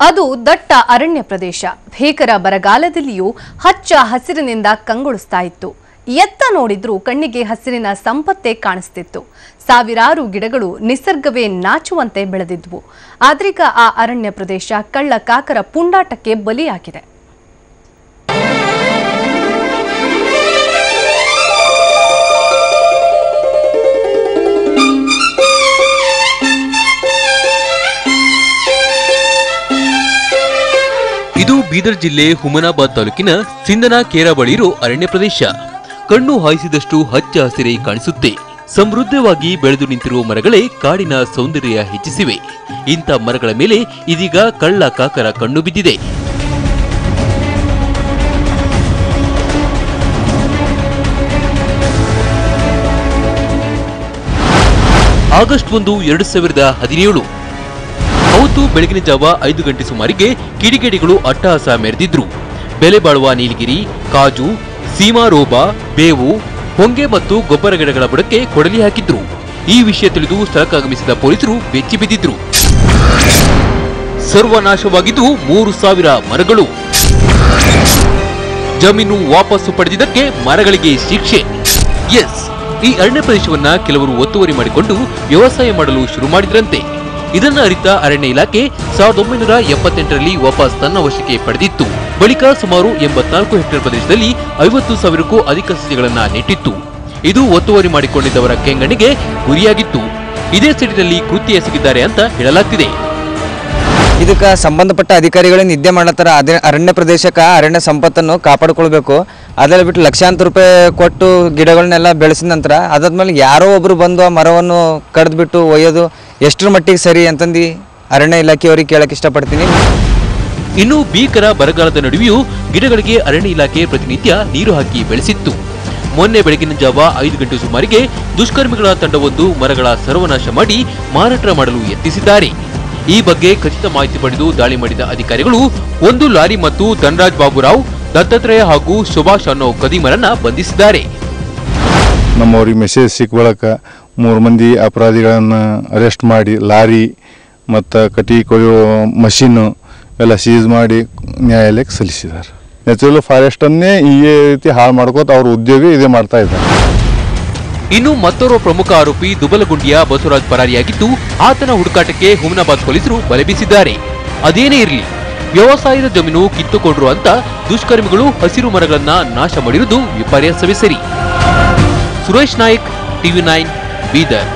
ಅದು ದಟ್ಟ ಅರಣ್ಯ ಪ್ರದೇಶ. ಭೀಕರ ಬರಗಾಲದಲ್ಲಿಯೂ ಹಚ್ಚ ಹಸಿರಿನಿಂದ ಕಂಗೊಳಿಸ್ತಾ ಇತ್ತು. ಎತ್ತ ನೋಡಿದ್ರೂ ಕಣ್ಣಿಗೆ ಹಸಿರಿನ ಸಂಪತ್ತೇ ಕಾಣಿಸ್ತಿತ್ತು. ಸಾವಿರಾರು ಗಿಡಗಳು ನಿಸರ್ಗವೇ ನಾಚುವಂತೆ ಬೆಳೆದಿದ್ವು. ಆದ್ರೀಗ ಆ ಅರಣ್ಯ ಪ್ರದೇಶ ಕಳ್ಳ ಕಾಕರ ಪುಂಡಾಟಕ್ಕೆ ಬಲಿಯಾಗಿದೆ. ಇದು ಬೀದರ್ ಜಿಲ್ಲೆ ಹುಮನಾಬಾದ್ ತಾಲೂಕಿನ ಸಿಂಧನ ಬಳಿ ಇರೋ ಅರಣ್ಯ ಪ್ರದೇಶ. ಕಣ್ಣು ಹಾಯಿಸಿದಷ್ಟು ಹಚ್ಚ ಹಸಿರೇ ಕಾಣಿಸುತ್ತೆ. ಸಮೃದ್ಧವಾಗಿ ಬೆಳೆದು ನಿಂತಿರುವ ಮರಗಳೇ ಕಾಡಿನ ಸೌಂದರ್ಯ ಹೆಚ್ಚಿಸಿವೆ. ಇಂಥ ಮರಗಳ ಮೇಲೆ ಇದೀಗ ಕಳ್ಳ ಕಾಕರ ಕಣ್ಣು ಬಿದ್ದಿದೆ. ಆಗಸ್ಟ್ ಒಂದು, ಎರಡು ಸಾವಿರದ ಹದಿನೇಳು. ಅವತ್ತು ಬೆಳಗಿನ ಜಾವ ಐದು ಗಂಟೆ ಸುಮಾರಿಗೆ ಕಿಡಿಗೇಡಿಗಳು ಅಟ್ಟಹಾಸ ಮೆರೆದಿದ್ರು. ಬೆಲೆ ಬಾಳುವ ನೀಲಗಿರಿ, ಕಾಜು ಸೀಮಾರೋಬ ಬೇವು, ಹೊಂಗೆ ಮತ್ತು ಗೊಬ್ಬರ ಗಿಡಗಳ ಬುಡಕ್ಕೆ ಕೊಡಲಿ ಹಾಕಿದ್ರು. ಈ ವಿಷಯ ತಿಳಿದು ಸ್ಥಳಕ್ಕಾಗಮಿಸಿದ ಪೊಲೀಸರು ಬೆಚ್ಚಿ ಬಿದ್ದಿದ್ರು. ಸರ್ವನಾಶವಾಗಿದ್ದು ಮೂರು ಸಾವಿರ ಮರಗಳು. ಜಮೀನು ವಾಪಸ್ಸು ಪಡೆದಿದ್ದಕ್ಕೆ ಮರಗಳಿಗೆ ಶಿಕ್ಷೆ. ಎಸ್, ಈ ಅರಣ್ಯ ಪ್ರದೇಶವನ್ನ ಕೆಲವರು ಒತ್ತುವರಿ ಮಾಡಿಕೊಂಡು ವ್ಯವಸಾಯ ಮಾಡಲು ಶುರು ಮಾಡಿದ್ರಂತೆ. ಇದನ್ನ ಅರಿತ ಅರಣ್ಯ ಇಲಾಖೆ ಸಾವಿರದ ಒಂಬೈನೂರ ಎಪ್ಪತ್ತೆಂಟರಲ್ಲಿ ವಾಪಸ್ ತನ್ನ ವಶಕ್ಕೆ ಪಡೆದಿತ್ತು. ಬಳಿಕ ಸುಮಾರು ಎಂಬತ್ನಾಲ್ಕು ಹೆಕ್ಟೇರ್ ಪ್ರದೇಶದಲ್ಲಿ ಐವತ್ತು ಸಾವಿರಕ್ಕೂ ಅಧಿಕ ಸಸ್ಯಗಳನ್ನ ನೆಟ್ಟಿತ್ತು. ಇದು ಒತ್ತುವರಿ ಮಾಡಿಕೊಂಡಿದ್ದವರ ಕೆಂಗಣಿಗೆ ಗುರಿಯಾಗಿತ್ತು. ಇದೇ ಸಿಡಿನಲ್ಲಿ ಕೃತ್ಯ ಎಸಗಿದ್ದಾರೆ ಅಂತ ಹೇಳಲಾಗ್ತಿದೆ. ಇದಕ್ಕೆ ಸಂಬಂಧಪಟ್ಟ ಅಧಿಕಾರಿಗಳು ನಿದ್ದೆ ಮಾಡ್ಲತ್ತಾರ ಅದೇ ಅರಣ್ಯ ಪ್ರದೇಶಕ್ಕೆ ಅರಣ್ಯ ಸಂಪತ್ತನ್ನು ಕಾಪಾಡಿಕೊಳ್ಬೇಕು. ಅದರಲ್ಲಿ ಬಿಟ್ಟು ಲಕ್ಷಾಂತರ ರೂಪಾಯಿ ಕೊಟ್ಟು ಗಿಡಗಳನ್ನೆಲ್ಲ ಬೆಳೆಸಿದ ನಂತರ ಅದಾದ್ಮೇಲೆ ಯಾರೋ ಒಬ್ಬರು ಬಂದು ಆ ಮರವನ್ನು ಕಡ್ದುಬಿಟ್ಟು ಒಯ್ಯೋದು ಎಷ್ಟರ ಮಟ್ಟಿಗೆ ಸರಿ ಅಂತಂದು? ಅರಣ್ಯ ಇಲಾಖೆಯವರಿಗೆ ಕೇಳಕ್ಕೆ ಇಷ್ಟಪಡ್ತೀನಿ. ಇನ್ನು ಭೀಕರ ಬರಗಾಲದ ನಡುವೆಯೂ ಗಿಡಗಳಿಗೆ ಅರಣ್ಯ ಇಲಾಖೆ ಪ್ರತಿನಿತ್ಯ ನೀರು ಹಾಕಿ ಬೆಳೆಸಿತ್ತು. ಮೊನ್ನೆ ಬೆಳಗಿನ ಜಾವ ಐದು ಗಂಟೆ ಸುಮಾರಿಗೆ ದುಷ್ಕರ್ಮಿಗಳ ತಂಡವೊಂದು ಮರಗಳ ಸರ್ವನಾಶ ಮಾಡಿ ಮಾರಾಟ ಮಾಡಲು ಯತ್ನಿಸಿದ್ದಾರೆ. ಈ ಬಗ್ಗೆ ಖಚಿತ ಮಾಹಿತಿ ಪಡೆದು ದಾಳಿ ಮಾಡಿದ ಅಧಿಕಾರಿಗಳು ಒಂದು ಲಾರಿ ಮತ್ತು ಧನರಾಜ್ ಬಾಬುರಾವ್ ದತ್ತಾತ್ರೇಯ ಹಾಗೂ ಸುಭಾಷ್ ಅನ್ನೋ ಕದೀಮರನ್ನ ಬಂಧಿಸಿದ್ದಾರೆ. ನಮ್ಮವರಿಗೆ ಮೆಸೇಜ್ ಸಿಕ್ಕ ಬಳಕ ಮೂರು ಮಂದಿ ಅಪರಾಧಿಗಳನ್ನು ಅರೆಸ್ಟ್ ಮಾಡಿ, ಲಾರಿ ಮತ್ತು ಕಟ್ಟಿಗೆ ಕೊಯ್ಯೋ ಮಷೀನು ಎಲ್ಲ ಸೀಸ್ ಮಾಡಿ ನ್ಯಾಯಾಲಯಕ್ಕೆ ಸಲ್ಲಿಸಿದ್ದಾರೆ. ನ್ಯಾಚುರಲ್ ಫಾರೆಸ್ಟನ್ನೇ ಈ ರೀತಿ ಹಾಳು ಮಾಡ್ಕೋತ ಅವ್ರ ಉದ್ಯೋಗ ಇದೇ ಮಾಡ್ತಾ ಇದ್ದಾರೆ. ಇನ್ನು ಮತ್ತೋರ್ವ ಪ್ರಮುಖ ಆರೋಪಿ ದುಬಲಗುಂಡಿಯ ಬಸವರಾಜ್ ಪರಾರಿಯಾಗಿದ್ದು, ಆತನ ಹುಡುಕಾಟಕ್ಕೆ ಹುಮನಾಬಾದ್ ಪೊಲೀಸರು ಬಲೆ ಬೀಸಿದ್ದಾರೆ. ಅದೇನೇ ಇರಲಿ, ವ್ಯವಸಾಯದ ಜಮೀನು ಕಿತ್ತುಕೊಂಡ್ರು ಅಂತ ದುಷ್ಕರ್ಮಿಗಳು ಹಸಿರು ಮರಗಳನ್ನ ನಾಶ ಮಾಡಿರುವುದು ವಿಪರ್ಯಾಸವೇ ಸರಿ. Suresh Nayak, TV nine Bidar